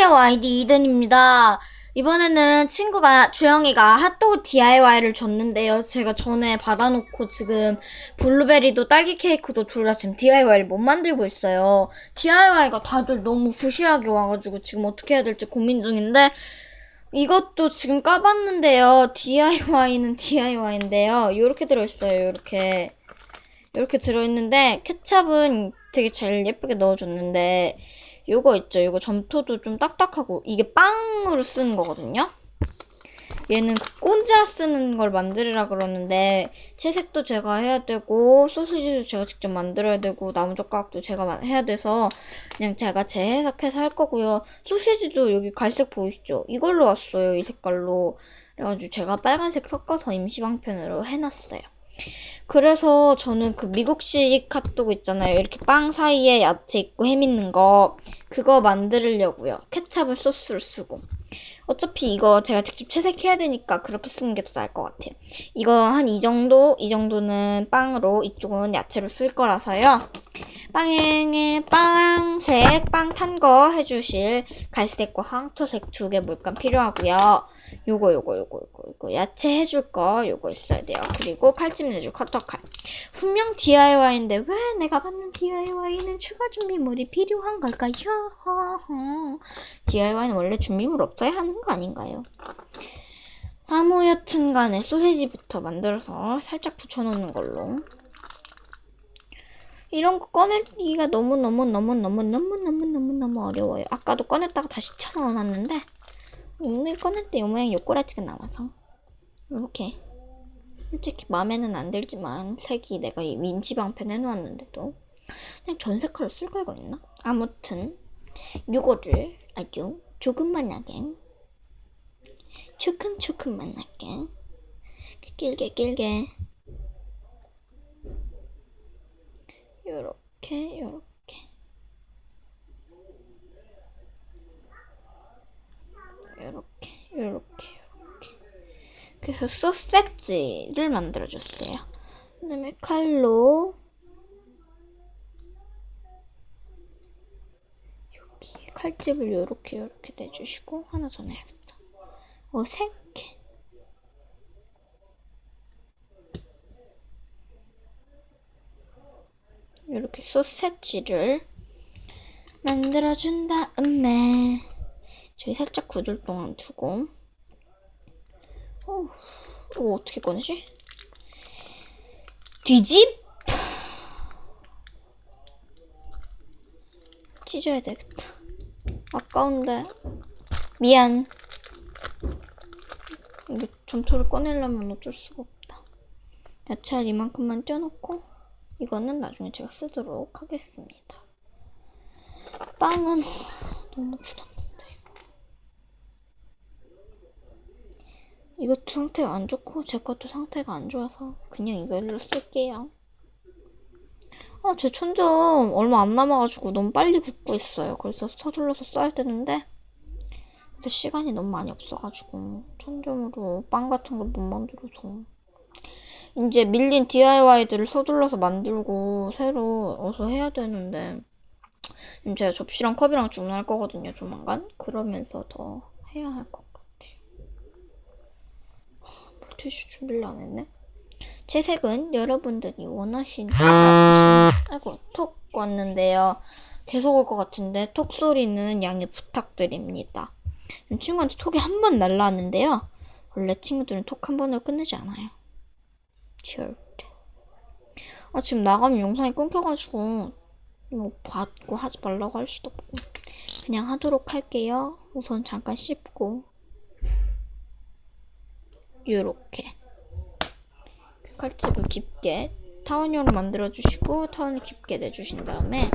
안녕하세요 아이디 이든입니다. 이번에는 친구가 주영이가 핫도그 DIY를 줬는데요. 제가 전에 받아놓고 지금 블루베리도 딸기 케이크도 둘 다 지금 DIY를 못 만들고 있어요. DIY가 다들 너무 부시하게 와가지고 지금 어떻게 해야 될지 고민 중인데 이것도 지금 까봤는데요. DIY는 DIY인데요. 이렇게 들어있어요. 이렇게 이렇게 들어있는데 케찹은 되게 잘 예쁘게 넣어줬는데 요거 있죠. 요거 점토도 좀 딱딱하고 이게 빵으로 쓰는 거거든요. 얘는 그 꼰지아 쓰는 걸 만들으라 그러는데 채색도 제가 해야 되고 소시지도 제가 직접 만들어야 되고 나무젓가락도 제가 마- 해야 돼서 그냥 제가 재해석해서 할 거고요. 소시지도 여기 갈색 보이시죠? 이걸로 왔어요. 이 색깔로. 그래가지고 제가 빨간색 섞어서 임시방편으로 해놨어요. 그래서 저는 그 미국식 핫도그 있잖아요. 이렇게 빵 사이에 야채 있고 햄 있는 거. 그거 만들려고요. 케찹을 소스로 쓰고. 어차피 이거 제가 직접 채색해야 되니까 그렇게 쓰는 게 더 나을 것 같아요. 이거 한 이 정도? 이 정도는 빵으로, 이쪽은 야채로 쓸 거라서요. 빵에 빵색, 빵 탄 거 해주실 갈색과 황토색 두 개 물감 필요하고요. 요거, 요거, 요거, 요거, 요거. 야채 해줄 거 요거 있어야 돼요. 그리고 칼집 내줄 커터칼. 분명 DIY인데 왜 내가 받는 DIY는 추가 준비물이 필요한 걸까요? DIY는 원래 준비물 없어야 하는 거 아닌가요? 아무여튼 간에 소세지부터 만들어서 살짝 붙여놓는 걸로. 이런 거 꺼내기가 너무너무너무너무너무너무너무너무 어려워요. 아까도 꺼냈다가 다시 쳐넣어놨는데 오늘 꺼낼 때 이 모양 요꼬라지가 나와서 이렇게 솔직히 마음에는 안 들지만 색이 내가 이 민지방편 해놓았는데도 그냥 전 색깔로 쓸 걸 그랬나? 아무튼 요거를 아주 조금만하게 조금조금만하게. 길게 길게. 요렇게 요렇게. 요렇게 요렇게 요렇게. 그래서 소세지를 만들어줬어요. 그다음에 칼로 칼집을 요렇게 요렇게 내주시고 하나 더 내야겠다 어색해 이렇게 소세지를 만들어준 다음에 저희 살짝 굳을 동안 두고. 어, 이거 어떻게 꺼내지? 뒤집? 찢어야 되겠다. 아까운데. 미안 점토를 꺼내려면 어쩔 수가 없다 야채를 이만큼만 떼어놓고 이거는 나중에 제가 쓰도록 하겠습니다. 빵은 너무 굳었는데 이거. 이것도 상태가 안 좋고 제 것도 상태가 안 좋아서 그냥 이걸로 쓸게요. 아, 제 천점 얼마 안 남아가지고 너무 빨리 굽고 있어요. 그래서 서둘러서 써야 되는데 근데 시간이 너무 많이 없어가지고 천점으로 빵 같은 걸 못 만들어서. 이제 밀린 DIY들을 서둘러서 만들고 새로 어서 해야 되는데 제가 접시랑 컵이랑 주문할 거거든요 조만간. 그러면서 더 해야 할 것 같아요. 물티슈 준비를 안 했네? 채색은 여러분들이 원하시는 아이고 톡 왔는데요. 계속 올 것 같은데 톡 소리는 양해 부탁드립니다 친구한테 톡이 한 번 날라왔는데요 원래 친구들은 톡 한 번으로 끝내지 않아요 절대. 아, 지금 나가면 영상이 끊겨가지고, 뭐, 받고 하지 말라고 할 수도 없고. 그냥 하도록 할게요. 우선 잠깐 씹고. 요렇게. 칼집을 깊게 타원형으로 만들어주시고, 타원을 깊게 내주신 다음에,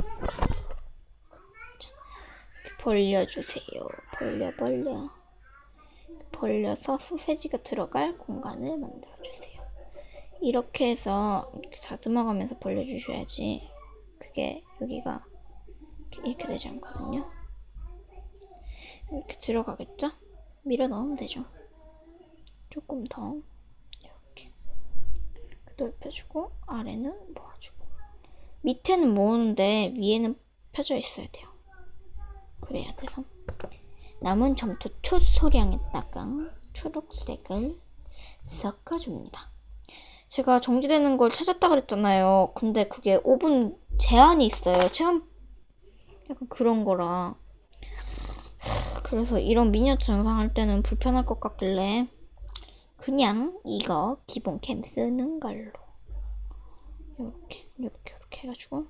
벌려주세요. 벌려, 벌려. 벌려서 소세지가 들어갈 공간을 만들어주세요. 이렇게 해서 이렇게 다듬어가면서 벌려주셔야지 그게 여기가 이렇게, 되지 않거든요. 이렇게 들어가겠죠? 밀어 넣으면 되죠. 조금 더 이렇게 넓혀주고 아래는 모아주고 밑에는 모으는데 위에는 펴져 있어야 돼요. 그래야 돼서 남은 점토 초소량에다가 초록색을 섞어줍니다. 제가 정지되는 걸 찾았다 그랬잖아요. 근데 그게 5분 제한이 있어요. 체험 약간 그런 거라. 그래서 이런 미니어처 영상 할 때는 불편할 것 같길래 그냥 이거 기본 캠 쓰는 걸로 이렇게 이렇게 이렇게 해가지고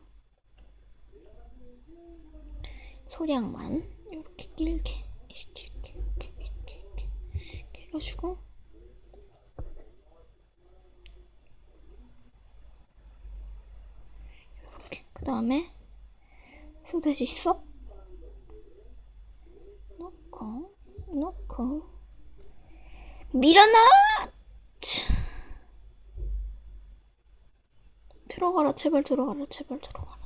소량만 이렇게 길게 이렇게 이렇게 이렇게 이렇게 이렇게, 이렇게 해가지고 이렇게. 그 다음에 소세지 쏙 넣고 넣고. 밀어넣 들어가라 제발 들어가라 제발 들어가라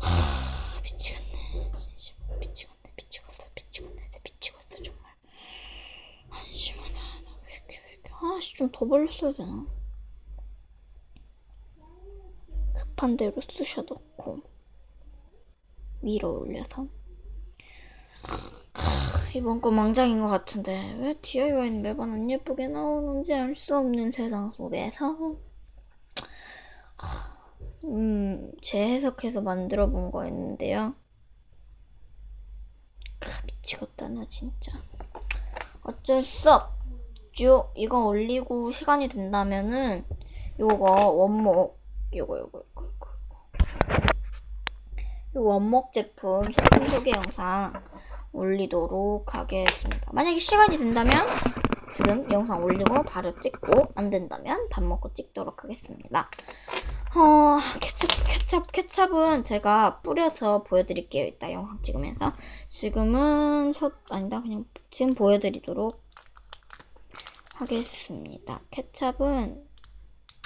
하, 미치겠네 진심 미치겠네 미치겠어 미치겠네 진짜 미치겠어 정말 한심하다 나 왜 이렇게 왜 이렇게 아씨 좀 더 벌렸어야 되나? 급한 대로 쑤셔 넣고 밀어 올려서. 이번 거 망장인 것 같은데 왜 DIY는 매번 안 예쁘게 나오는지 알 수 없는 세상 속에서. 음 재해석해서 만들어 본 거였는데요. 크, 미치겠다 나 진짜. 어쩔 수 없 죠 이거 올리고 시간이 된다면은 요거 원목 요거 요거 요거 요거 요 원목 제품 소품 소개 영상 올리도록 하겠습니다. 만약에 시간이 된다면 지금 영상 올리고 바로 찍고 안 된다면 밥 먹고 찍도록 하겠습니다. 어, 케첩, 케첩, 케첩은 제가 뿌려서 보여드릴게요. 이따 영상 찍으면서. 지금은 서, 아니다. 그냥 지금 보여드리도록 하겠습니다. 케첩은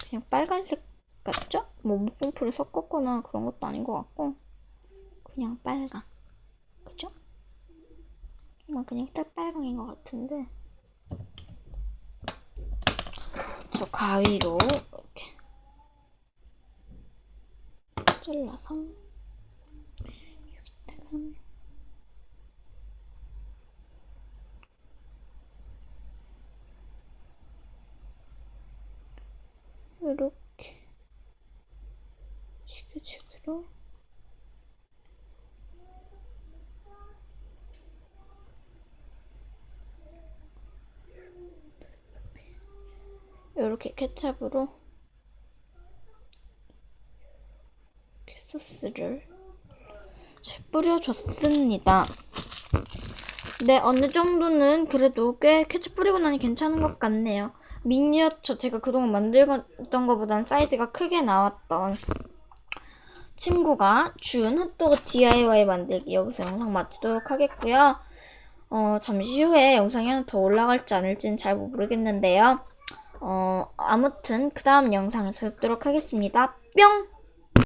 그냥 빨간색 같죠? 뭐 묵분풀을 섞었거나 그런 것도 아닌 것 같고 그냥 빨강. 그죠? 뭐 그냥 딱 빨강인 것 같은데 저 가위로 이렇게 잘라서 여기다가 이렇게 지그재그로 이렇게 케찹으로 이렇게 소스를 잘 뿌려줬습니다. 네, 어느 정도는 그래도 꽤 케첩 뿌리고 나니 괜찮은 것 같네요. 미니어처 제가 그동안 만들던 것보단 사이즈가 크게 나왔던 친구가 준 핫도그 DIY 만들기 여기서 영상 마치도록 하겠고요. 어, 잠시 후에 영상이 더 올라갈지 않을지는 잘 모르겠는데요. 어, 아무튼 그 다음 영상에서 뵙도록 하겠습니다. 뿅!